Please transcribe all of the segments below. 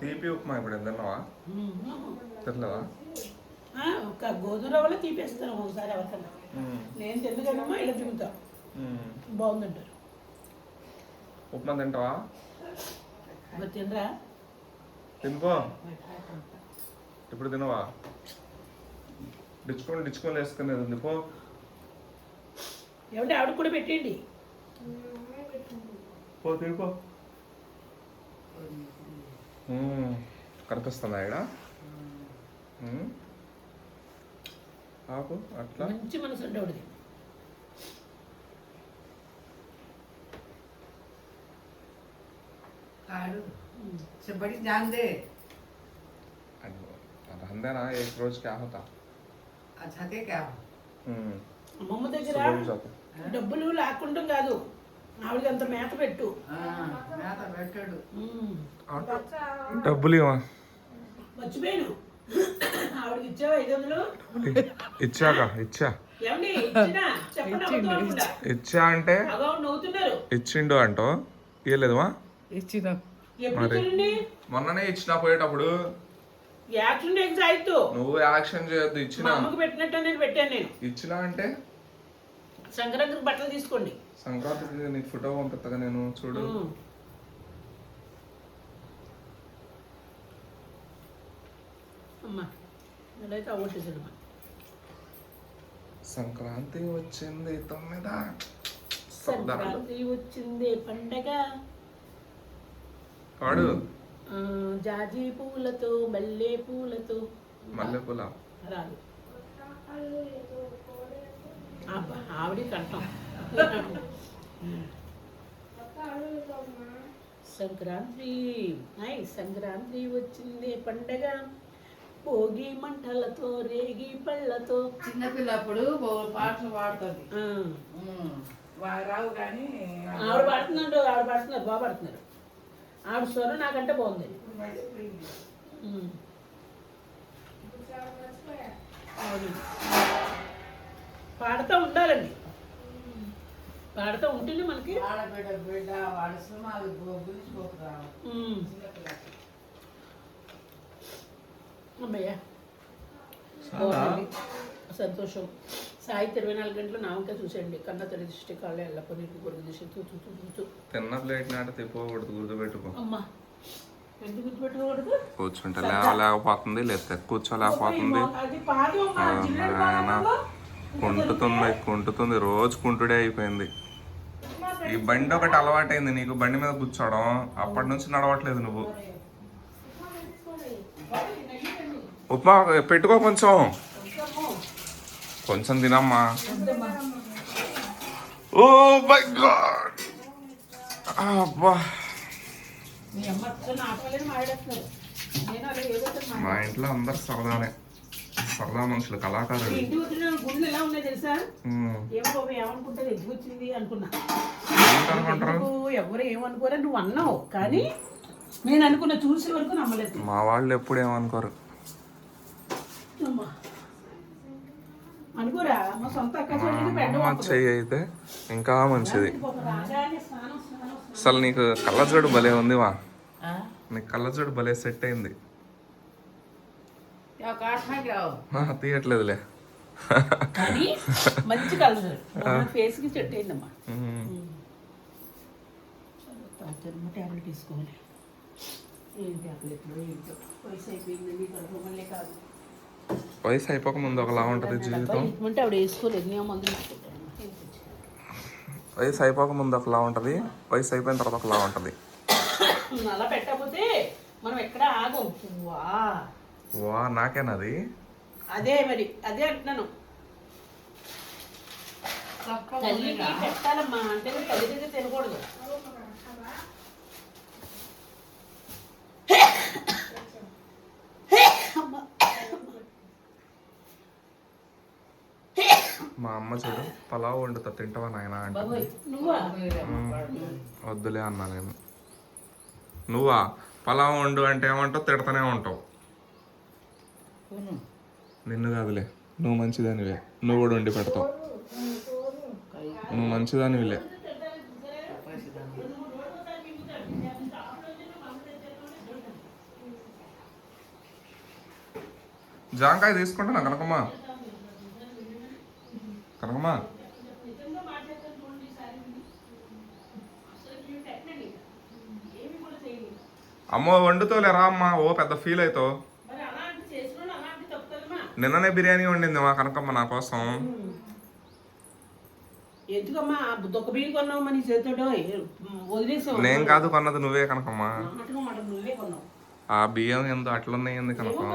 తీపి ఉప్మా ఇప్పుడు తిన్నావా? తినలేవా ఆ, ఒక గోధుమ రవ్వలో తీపేస్తాను ఒకసారి ఎవరికన్నా నేను తినగలమ్మా ఇలా తింటా. బాగుందంటారు. ఉప్మా తింటావా? తినరా? తినుకో. ఇప్పుడు తినవా? డిచ్చుకొని డిచ్చుకొని వేసుకునేది ఉంది పో ఏమంటే ఆవిడ కూడా పెట్టేయండి. పో తినుకో కనిపిస్తుందా ఇక్కడ మ్మ్. ఆపు అట్లా మంచి మనసు అంటే ఆవిడది काढू बड़ी ध्यान दे रहने ना एक रोज क्या होता अच्छा ते क्या हम्म, అమ్మమ్మ దగ్గర सुबह भी जाते డబ్బులు లాక్కుంటాం కాదు ఆవిడకి అంత మేత పెట్టు. మేత పెట్టాడు. డబ్బులు మర్చిపోయాను. ఆవిడకి ఇచ్చావా ఐదు వందలు? ఇచ్చాక ఇచ్చా. ఇచ్చా. అంటే? ఇచ్చిండు అంటో? ఇయ్యలేదుమా మొన్ననే ఇచ్చిన పోయేటప్పుడు. నువ్వు యాక్షన్ చేయొద్దు ఇచ్చిన. పెట్టినట్టు పెట్టాను నేను. ఇచ్చిన అంటే? సంక్రాంతికి బట్టలు తీసుకోండి. సంక్రాంతికి నీకు ఫోటో పంపిస్తాగా నేను చూడు. సంక్రాంతి వచ్చింది తొమ్మిద. సంక్రాంతి వచ్చింది పండగ. పాడు. జాజి పూలతో మల్లె పూలతో. మల్లెపూల రాదు. అబ్బా ఆవిడ కంఠం సంక్రాంతి ఐ సంక్రాంతి వచ్చింది పండగ. భోగి మంటలతో రేగి పళ్ళతో. చిన్నపిల్లప్పుడు పాటలు పాడుతుంది. రావు కానీ ఆవిడ పాడుతున్నాడు ఆవిడ పాడుతున్నారు బాగా పాడుతున్నారు. ఆవిడ స్వరం నాకంటే బాగుంది. ఆడబిడ్డ బిడ్డ వాడి సినిమాలు గురించిపోతురా ఉమ్, చిన్నపిల్లకి అమ్మయ్య బాగుంది సంతోషం. సాయి ఇరవై నాలుగు గంటలు నామకే చూసేయండి. కన్న తల్లి దృష్టి కాళ్ళు ఎల్లప్ప నీకు కొడుకు దృష్టి తూ తూ తూ తూ తూ. తిన్న ప్లేట్ నాట తిప్పకూడదు గుర్తుపెట్టుకో. అమ్మా. ఎందుకు గుర్తుపెట్టుకోకూడదు? కూర్చుంటే లేవలేకపోతుంది లేకపోతే కూర్చోలేకపోతుంది. కుంటుతుంది కుంటుతుంది రోజు కుంటుడే అయిపోయింది. ఈ బండి ఒకటి అలవాటైంది నీకు బండి మీద కూర్చోవడం. అప్పటి నుంచి నడవట్లేదు నువ్వు. ఉప్మా పెట్టుకో కొంచెం. కొంచెం తినమ్మా. Oh my god. అబ్బా. మీ. ఇంట్లో అందరు సరదానే. సరదా మనుషులు కళాకారులు. ఇంటి వచ్చిన గుండెలు ఎలా ఉన్నాయి తెలుసా. ఏమో వచ్చింది అనుకున్నా. మా వాళ్ళు ఎప్పుడు ఏమనుకోరు. అయితే ఇంకా మంచిది. అసలు నీకు కళ్ళజోడు భలే ఉంది వా. నీకు కళ్ళజోడు భలే సెట్ అయింది. తీయట్లేదులే. మంచి కలర్ ఫేస్కి చెట్టు అయిందమ్మా. తాతమ్మ ట్యాబ్లెట్ తీసుకోవాలి. ఏం ట్యాబ్లెట్లు ఏంటో? వయసు మళ్ళీ కాదు. వయసు అయిపోక ముందు ఒకలా ఉంటది జీవితం. అంటే ఆవిడ వేసుకోలేదు నేను మందులు వేసుకుంటాను వయసు అయిపోక ముందు ఒకలా ఉంటది వయసు అయిపోయిన తర్వాత ఒకలా ఉంటది. అలా పెట్టకపోతే మనం ఎక్కడ ఆగం? వా వా నాకేనది అదే? మరి అదే అంటున్నాను. తల్లికి పెట్టాలమ్మా అంటే తల్లి దగ్గర తినకూడదు. మా అమ్మ చూడు పలావ్ వండుతా తింటావా నాయనా అంటే వద్దులే అన్నా నేను. నువ్వా? పలావ్ వండు అంటే ఏమంటావు? తిడతానే ఉంటావు. నిన్ను కాదులే నువ్వు మంచిదానివే. నువ్వు కూడా వండి పెడతావు. నువ్వు మంచిదానివిలే. జాంకాయ తీసుకుంటున్నా కనకమ్మ. కనకమ్మ. అమ్మో వండుతోలే రా అమ్మ. ఓ పెద్ద ఫీల్ అవుతావు నిన్ననే బిర్యానీ వండింది మా కనకమ్మ నా కోసం. నేను కాదు కొన్నది నువ్వే కనకమ్మ. ఆ బియ్యం ఎందు అట్లున్నాయి ఎందుకు కనకం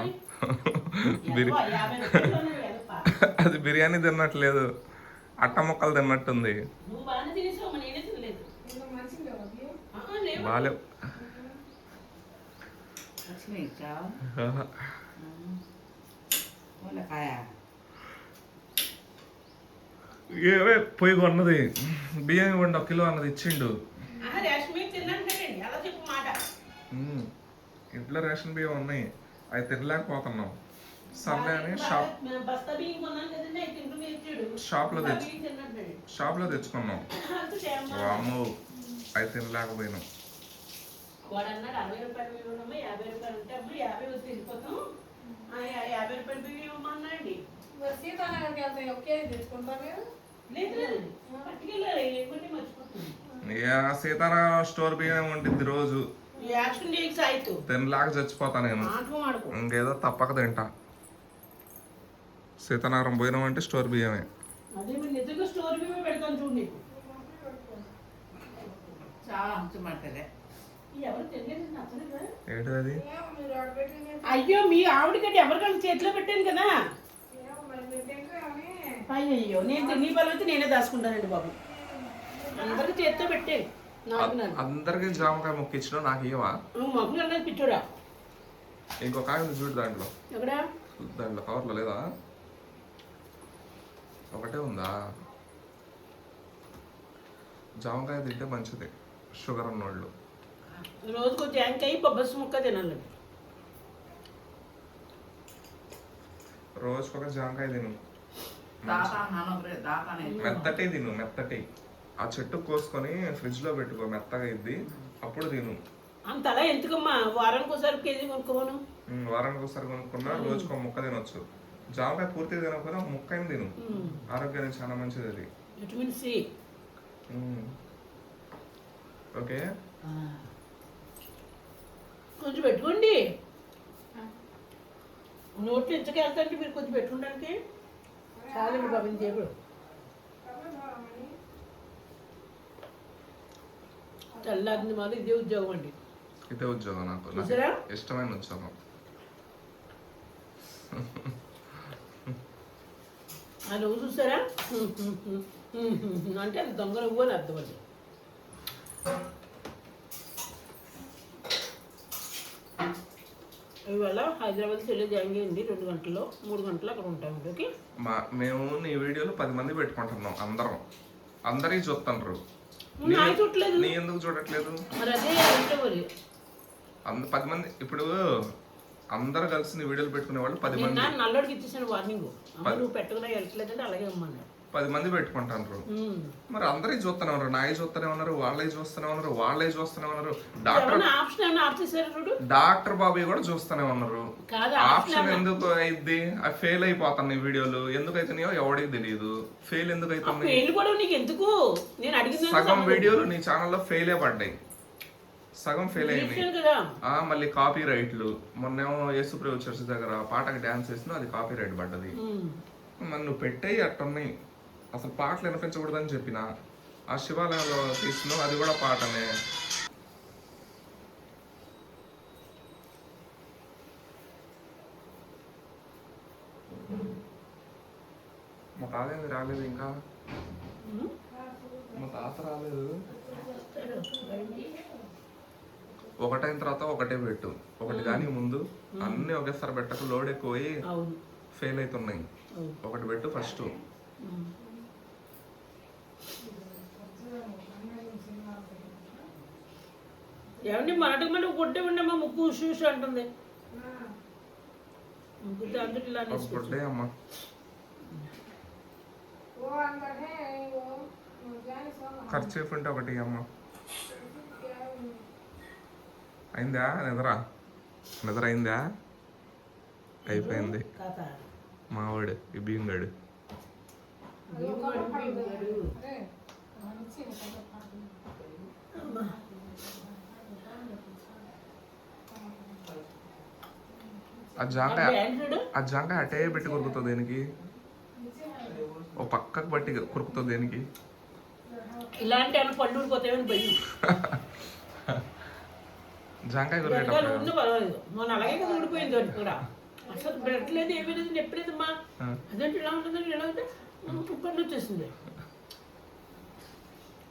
అది బిర్యానీ తిన్నట్లేదు. అట్ట ముక్కలు తిన్నట్టుంది. ములకాయ ఏవే పొయ్యి కొన్నది. బియ్యం ఇవ్వండి ఒక కిలో అన్నది ఇచ్చిండు. ఇంట్లో రేషన్ బియ్యం ఉన్నాయి. అవి తినలేకపోతున్నాం. సర్లే అని షాప్ షాప్లో తెచ్చు షాప్లో తెచ్చుకున్నాం. అమ్మో. అవి తినలేకపోయినాం. వాడు అన్నాడు అరవై రూపాయలు బియ్యం అమ్మా యాభై రూపాయలు ఉంటే అమ్మా యాభై వస్తే వెళ్ళిపోతాం. ఆ, యా- యాభై రూపాయలు బియ్యం ఇవ్వమన్నాడండి. సీతానగర్కి వెళ్తే ఒకే తెచ్చుకుంటారు మీరు లేదు లేదు. పట్టుకెళ్ళాలి ఏమంటే మర్చిపోతుంది ఇక సీతారామ స్టోర్ బియ్యం ఉంటుంది రోజు. తినలేక చచ్చిపోతా నేను. ఇంకేదో తప్పక తింటా. సీతానగరం పోయినాం అంటే స్టోర్ బియ్యమే. ఏంటిది అయ్యో మీ ఆవిడకంటే ఎవరికైనా చేతిలో పెట్టాను కదా? అయ్యో నేను తిని బలం అయితే నేనే దాచుకుంటానండి బాబు. అందరికి చేతితో పెట్టాను. అందరికి జామకాయ ముక్క ఇచ్చిన నాకు అన్నది పిచ్చోడా ఇంకో కాయ ఉంది చూడు దాంట్లో. ఎక్కడా? దాంట్లో కవర్లో లేదా? ఒకటే ఉందా? జామకాయ తింటే మంచిది షుగర్ ఉన్నోళ్ళు. రోజుకో జాంకాయ బొబ్బస్ ముక్క తినాలండి రోజుకొక జామకాయ తిను. మెత్తటి తిను మెత్తటి. ఆ చెట్టు కోసుకొని ఫ్రిడ్జ్లో పెట్టుకో మెత్తగా ఇద్ది అప్పుడు తిను. అంతలా ఎందుకమ్మా? వారానికి ఒకసారి కేజీ కొనుక్కోను వారానికి ఒకసారి కొనుక్కున్నా రోజుకో ముక్క తినొచ్చు. జామకాయ పూర్తిగా తినకపోయినా ముక్క అయిన తిను. ఆరోగ్యానికి చాలా మంచిది అది. Vitamin C. ఓకే? కొంచెం పెట్టుకోండి. నోట్లో ఇచ్చకెళ్తాంటే మీరు కొంచెం పెట్టుకోవడానికి చాలండి బాబు ఇంకేపుడు చల్లారింది మాది ఇదే ఉద్యోగం అండి. ఇదే ఉద్యోగం నాకు? ఇష్టమైన ఉద్యోగం. ఆ నువ్వు చూసారా? అంటే అది దొంగ నువ్వు అని అర్థం అది. ఇవాళ హైదరాబాద్ చెల్లి జాయిన్ అయింది రెండు గంటల్లో మూడు గంటలు అక్కడ ఉంటామండి ఓకే? మా మేము నీ వీడియోలో పది మంది పెట్టుకుంటున్నాం అందరం. అందరికి చుట్టలేదు నీ ఎందుకు చూడట్లేదు? అదే పది మంది ఇప్పుడు అందరు కలిసి వీడియోలు పెట్టుకునే వాళ్ళు పది మంది. నల్లడికి ఇచ్చేసాను వార్నింగ్ నువ్వు పెట్టకుండా వెళ్ళట్లేదంటే అలాగే అమ్మన్నాడు పది మంది పెట్టుకుంటారు ఉమ్. మరి అందరికి చూస్తూనే ఉన్నారు. నాయి చూస్తూనే ఉన్నారు. వాళ్ళే చూస్తూనే ఉన్నారు. వాళ్ళే చూస్తూనే ఉన్నారు. డాక్టర్ డాక్టర్ బాబు కూడా చూస్తూనే ఉన్నారు. ఆప్షన్ ఎందుకు అయింది? అవి ఫెయిల్ అయిపోతున్నాయి వీడియోలు. ఎందుకు అవుతున్నాయో ఎవడికి తెలియదు ఫెయిల్ ఎందుకు అడిగింది సగం వీడియోలు నీ ఛానల్లో ఫెయిలే పడ్డాయి. సగం ఫెయిల్ ఆ మళ్ళీ కాపీ రైట్లు మొన్నేమో యేసుప్రభు చర్చ్ దగ్గర పాటకి డాన్స్ చేసినా అది కాపీ రైట్ పడ్డది. మరి నువ్వు పెట్టేయి అట్టున్నాయి. అసలు పాటలు వినిపించకూడదని చెప్పిన ఆ శివాలయంలో తీసిన అది కూడా పాటనే మా తాత రాలేదు ఇంకా. మా తాత రాలేదు. ఒకటైన తర్వాత ఒకటే పెట్టు ఒకటి కానీ ముందు అన్ని ఒకేసారి పెట్టకు లోడ్ ఎక్కువ ఫెయిల్ అవుతున్నాయి ఒకటి పెట్టు ఫస్ట్. ఏమండి మనటికి మళ్ళీ కొట్టే ఉండమ్మా ముక్కు ఉషు ఉషు అంటుంది సోమ. ఖర్చు ఉంటే ఒకటి అమ్మ అయిందా? నిద్ర? నిద్ర అయిందా? అయిపోయింది. మావాడు ఈ భీంగాడు భీముడు, భీముడు. అరే మంచి అమ్మా. ఆ జాంకాయ? ఆ జాంకాయ అటే పెట్టి కొరుకుతుంది దేనికి? ఓ పక్కకు పట్టి కొరుకుతుంది దేనికి? ఇలాంటి అన్న పళ్ళు ఊడిపోతాయని భయం? జాంకాయ కొరికేటప్పుడు ఉంది పర్వాలేదు. మొన్న అలాగే కదా ఊడిపోయింది కూడా. అసలు లేదు ఏమీ లేదు ఎప్పుడైతమ్మా ఆ. అదేంటి ఇలా ఉంటుందని ఇలా ఉంటే? పళ్ళు వచ్చేసింది.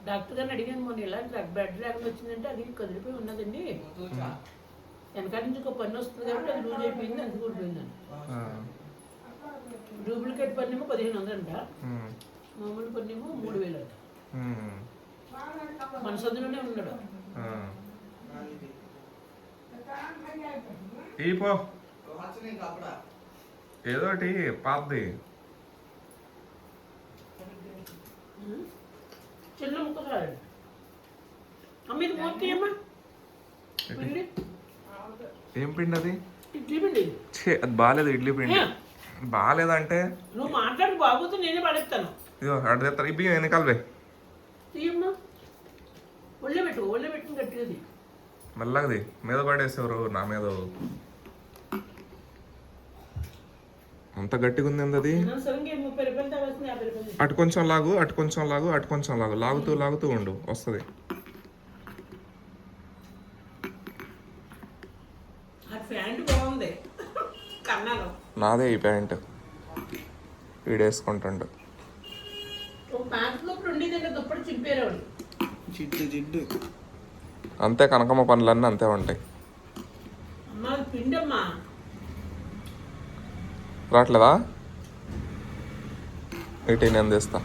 డాక్టర్ గారిని అడిగాను మొన్న ఇలా బ్లడ్ లేకుండా వచ్చిందంటే అది కదిలిపోయి ఉన్నదండి. వెనకాల నుంచి ఒక పన్ను వస్తుంది కాబట్టి అది లూజ్ అయిపోయింది అందుకు ఊడిపోయిందని ఆ. డూప్లికేట్ పన్నేమో పదిహేను వందలంట. మామూలు పన్నేమో మూడు వేలు అంట. మన సదులోనే ఉన్నాడు. ఆ. ఈ చిన్న ముక్క చాలండి అమ్మ ఇది మూర్తి అమ్మా పిండి? ఏం పిండి అది? ఇడ్లీ పిండి. ఛే అది బాగాలేదు ఇడ్లీ పిండి? బాగాలేదంటే? నువ్వు మాట్లాడి బాగోతే నేనే పడేస్తాను. ఇదో వెనకాలవే తీయమ్మా. ఒళ్ళే పెట్టు ఒళ్ళే గట్టిది మెల్లగది మీద పడేసేవారు నా మీద. అంత గట్టిగా ఉంది అది అటు కొంచెం లాగు అటు కొంచెం లాగు అటు కొంచెం లాగు. లాగుతూ లాగుతూ ఉండు వస్తుంది. నాదే ఈ ప్యాంట్. వీడేసుకుంటుండు అంతే కనకమ్మ పనులన్నీ అంతే ఉంటాయి అమ్మ అది పిండి అమ్మా రావట్లేదా? ఎయిటీన్ వీటిని అందిస్తా